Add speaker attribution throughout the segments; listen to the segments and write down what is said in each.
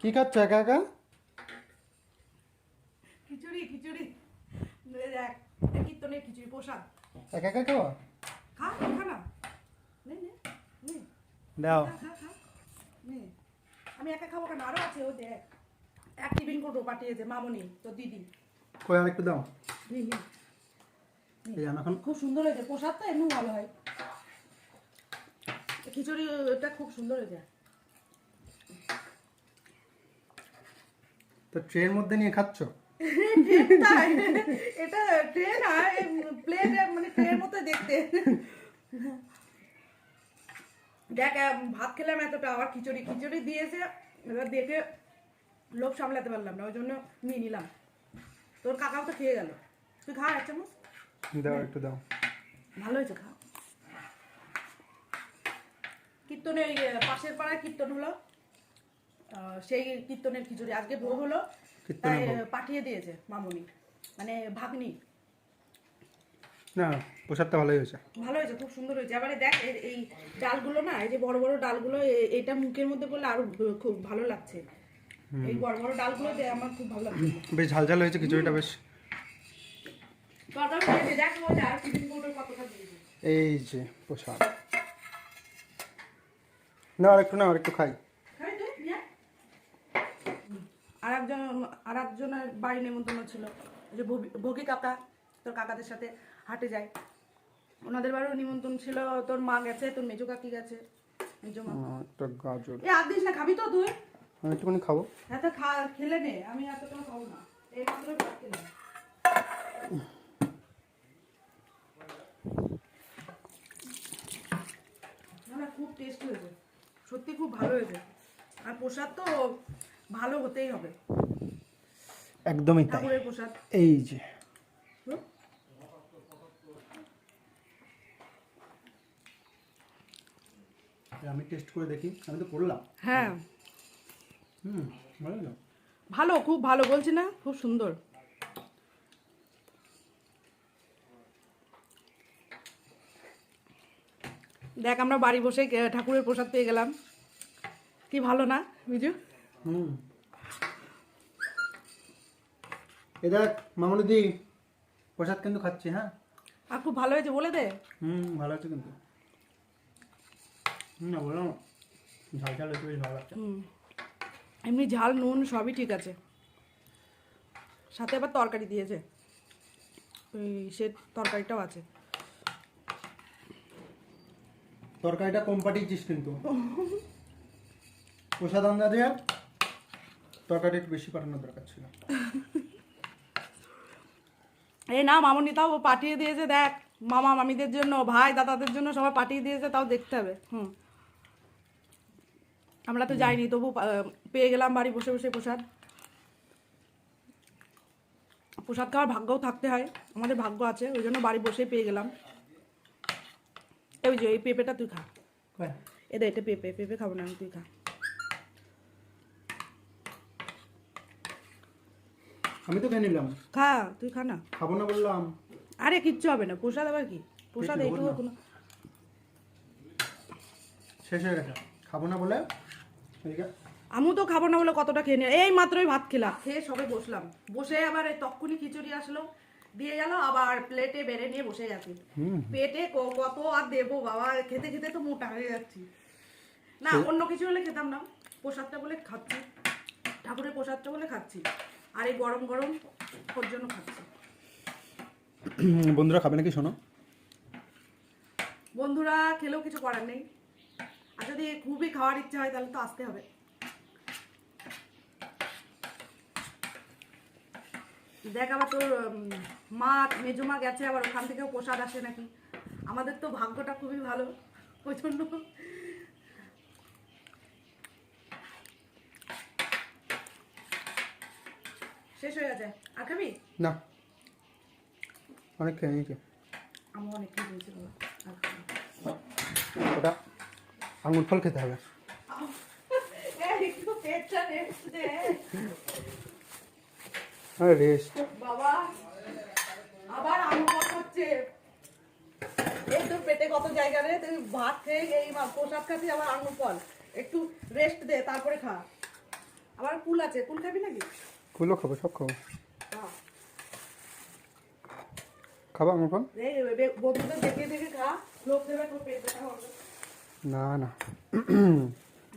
Speaker 1: কি খাচ্ছ একা একা?
Speaker 2: খিচুড়ি খিচুড়ি। দেখ কীর্তনের খিচুড়ি প্রসাদ।
Speaker 1: একা একা খাওয়া?
Speaker 2: খা খা না। নে নে নে।
Speaker 1: দাও।
Speaker 2: খা খা খা। নে। আমি একা খাব কেন? আছে ও দেখ। এক টিফিন করব পাঠিয়েছে মামনি তো দিদি।
Speaker 1: কই আর একটু দাও।
Speaker 2: নে, নে।
Speaker 1: এখন।
Speaker 2: খুব সুন্দর হয়েছে প্রসাদটা এমনি ভালো হয়। খুব সুন্দর হয়েছে।
Speaker 1: তো ট্রের মধ্যে নিয়ে খাচ্ছ?
Speaker 2: এটা ট্রেন আর প্লেন মানে ট্রেনের মতো দেখতে। দেখ ভাত খেলাম এতটা আবার খিচুড়ি। খিচুড়ি দিয়েছে এবার দেখে লোভ সামলাতে পারলাম না ওই জন্য নিয়ে নিলাম। তোর কাকাও তো খেয়ে গেল। তুই খা এক চামচ।
Speaker 1: দাও একটু দাও।
Speaker 2: ভালো হয়েছে খা। কীর্তনের ইয়ে, পাশের পাড়ায় কীর্তন হলো। সেই কীর্তনের খিচুড়ি। আজকে ভোগ হলো তাই পাঠিয়ে দিয়েছে মামুনি মানে ভাগ্নি।
Speaker 1: না প্রসাদটা ভালোই হয়েছে।
Speaker 2: ভালো হয়েছে খুব সুন্দর হয়েছে। এবারে দেখ এই ডালগুলো না এই যে বড় বড় ডালগুলো এটা মুখের মধ্যে পড়লে আরও খুব ভালো লাগছে। এই বড় বড় ডালগুলো দিয়ে আমার খুব ভালো লাগছে।
Speaker 1: বেশ ঝাল ঝাল হয়েছে খিচুড়িটা বেশ। এই যে প্রসাদ। না আর একটু না আর একটু খাই।
Speaker 2: আর একজন আর একজনের বাড়ি নেমন্তন্ন ছিল। যে ভোগী কাকা তোর কাকাদের সাথে হাটে যায়। ওনাদের বাড়িও নিমন্ত্রণ ছিল তোর মা গেছে তোর মেজো কাকি গেছে মেজো মা।
Speaker 1: একটা গাজর।
Speaker 2: এ আর দিস না খাবি তো তুই?
Speaker 1: আমি একটুখানি খাব।
Speaker 2: এত খা খেলে নে আমি এত কোনো খাব না। এই মাত্র না না খুব টেস্ট হয়েছে। সত্যি খুব ভালো হয়েছে। আর প্রসাদ তো ভালো হতেই হবে।
Speaker 1: একদমই তাই।
Speaker 2: ঠাকুরের প্রসাদ।
Speaker 1: এই যে। আমি টেস্ট করে দেখি। আমি তো করলাম।
Speaker 2: হ্যাঁ।
Speaker 1: হুম ভালো না
Speaker 2: ভালো খুব ভালো বলছি না খুব সুন্দর। দেখ আমরা বাড়ি বসে ঠাকুরের প্রসাদ পেয়ে গেলাম। কি ভালো না বিজু?
Speaker 1: হুম। এ দেখ মামনুদি প্রসাদ কিন্তু খাচ্ছি হ্যাঁ?
Speaker 2: আর খুব ভালো হয়েছে বলে দে।
Speaker 1: হুম ভালো আছে কিন্তু। হুম না বললাম ঝাল ঝাল হয়েছে বেশ ভালো লাগছে।
Speaker 2: হুম। এমনি ঝাল নুন সবই ঠিক আছে। সাথে আবার তরকারি দিয়েছে। ওই সে তরকারিটাও আছে।
Speaker 1: তরকারিটা কম পাঠিয়েছিস কিন্তু। প্রসাদ আন্দাজে তরকারি একটু বেশি পাঠানোর দরকার ছিল।
Speaker 2: এই না মামনি তাও ও পাঠিয়ে দিয়েছে দেখ। মামা মামিদের জন্য ভাই দাদাদের জন্য সবাই পাঠিয়ে দিয়েছে তাও দেখতে হবে। হুম। আমরা তো যাইনি তবু পেয়ে গেলাম বাড়ি বসে বসে প্রসাদ। প্রসাদ খাওয়ার ভাগ্যও থাকতে হয় আমাদের ভাগ্য আছে ওই জন্য বাড়ি বসে পেয়ে গেলাম। এই যে এই পেঁপেটা তুই খা।
Speaker 1: কয়?
Speaker 2: এটা এটা পেঁপে পেঁপে খাব না আমি তুই খা।
Speaker 1: আমি তো খেয়ে নিলাম।
Speaker 2: খা তুই খা না।
Speaker 1: খাব না বললাম।
Speaker 2: আরে কিচ্ছু হবে না। প্রসাদ আবার কি? প্রসাদ এইটুকু কোনো
Speaker 1: শেষ হয়ে গেছে। খাব না বলে
Speaker 2: আমিও তো খাব না বলে কতটা খেয়ে নিলাম। এই মাত্রই ভাত খেলাম। খেয়ে সবে বসলাম। বসে আবার এই তক্ষুনি খিচুড়ি আসলো। দিয়ে গেল আবার প্লেটে বেড়ে নিয়ে বসে গেছি। পেটে কত আর দেবো বাবা। খেতে খেতে তো মোটা হয়ে যাচ্ছি। না অন্য কিছু হলে খেতাম না। প্রসাদটা বলে খাচ্ছি। ঠাকুরের প্রসাদটা বলে খাচ্ছি। আর এই গরম গরম ওর জন্য খাচ্ছি।
Speaker 1: বন্ধুরা খাবে নাকি শোনো?
Speaker 2: বন্ধুরা খেলেও কিছু করার নেই। আর যদি খুবই খাওয়ার ইচ্ছা হয় তাহলে তো আসতে হবে। দেখ আবার তোর মা মেজো মা গেছে আবার ওখান থেকেও প্রসাদ আসে নাকি? আমাদের তো ভাগ্যটা খুবই ভালো। ওই শেষ হয়ে গেছে। আর খাবি?
Speaker 1: না। অনেক খেয়ে নিয়েছি
Speaker 2: আমি অনেক খেয়ে ফেলছি বাবা আর খাব না।
Speaker 1: ওটা আঙুর ফল খেতে হবে।
Speaker 2: রেস্ট বাবা আবার আঙুর ফল খাচ্ছে। এই তোর পেটে কত জায়গা রে? তুই ভাত খেয়ে এই প্রসাদ আবার আঙুর ফল। একটু রেস্ট দে তারপরে খা। আবার কুল আছে। কুল খাবি নাকি?
Speaker 1: কুলো খাব সব খাব।
Speaker 2: বাহ।
Speaker 1: আমার
Speaker 2: হবে।
Speaker 1: না না।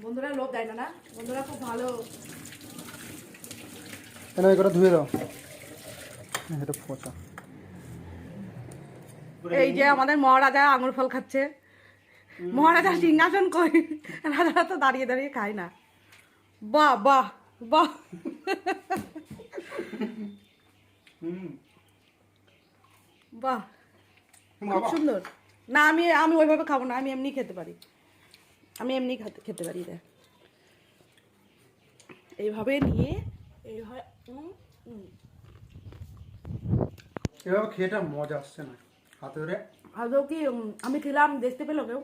Speaker 2: বন্ধুরা লোক দেয় না না? বন্ধুরা খুব ভালো।
Speaker 1: কেন এই ধুয়ে দাও। এটা পচা।
Speaker 2: এই যে আমাদের মহারাজা আঙুর ফল খাচ্ছে। মহারাজা সিংহাসন কই? রাজারা তো দাঁড়িয়ে দাঁড়িয়ে খায় না। বাহ বাহ বাহ। বাহ খুব সুন্দর। না আমি আমি ওইভাবে খাব না আমি এমনি খেতে পারি। আমি এমনি খেতে পারি রে এইভাবে নিয়ে এইভাবে।
Speaker 1: এভাবে খেয়েটা মজা আসছে না হাতে ধরে?
Speaker 2: আদৌ কি আমি খেলাম দেখতে পেল কেউ?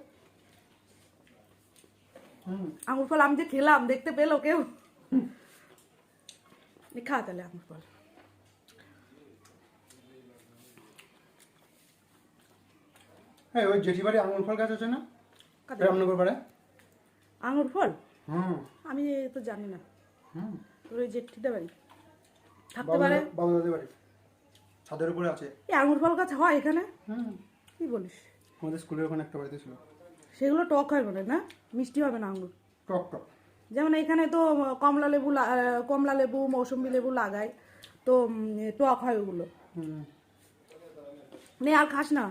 Speaker 2: আঙুর ফল আমি যে খেলাম দেখতে পেল কেউ? খা তাহলে আঙুর ফল
Speaker 1: হ্যাঁ ওই জেঠি বাড়ি আঙুর ফল গাছ আছে না? রামনগর পাড়ায়?
Speaker 2: আঙুর ফল?
Speaker 1: হুম।
Speaker 2: আমি তো জানি না।
Speaker 1: হুম।
Speaker 2: তোর ওই জেঠিতে বাড়ি? থাকতে পারে।
Speaker 1: বাবু দাদের বাড়ি। ছাদের উপরে আছে।
Speaker 2: এই আঙুর ফল গাছ হয় এখানে?
Speaker 1: হুম।
Speaker 2: কি বলিস?
Speaker 1: আমাদের স্কুলের ওখানে একটা বাড়িতে ছিল।
Speaker 2: সেগুলো টক হয় বলে না? মিষ্টি হবে না আঙুর
Speaker 1: টক টক।
Speaker 2: যেমন এখানে তো কমলা লেবু কমলা লেবু মৌসুমি লেবু লাগায় তো টক হয় ওগুলো। নে আর খাস না?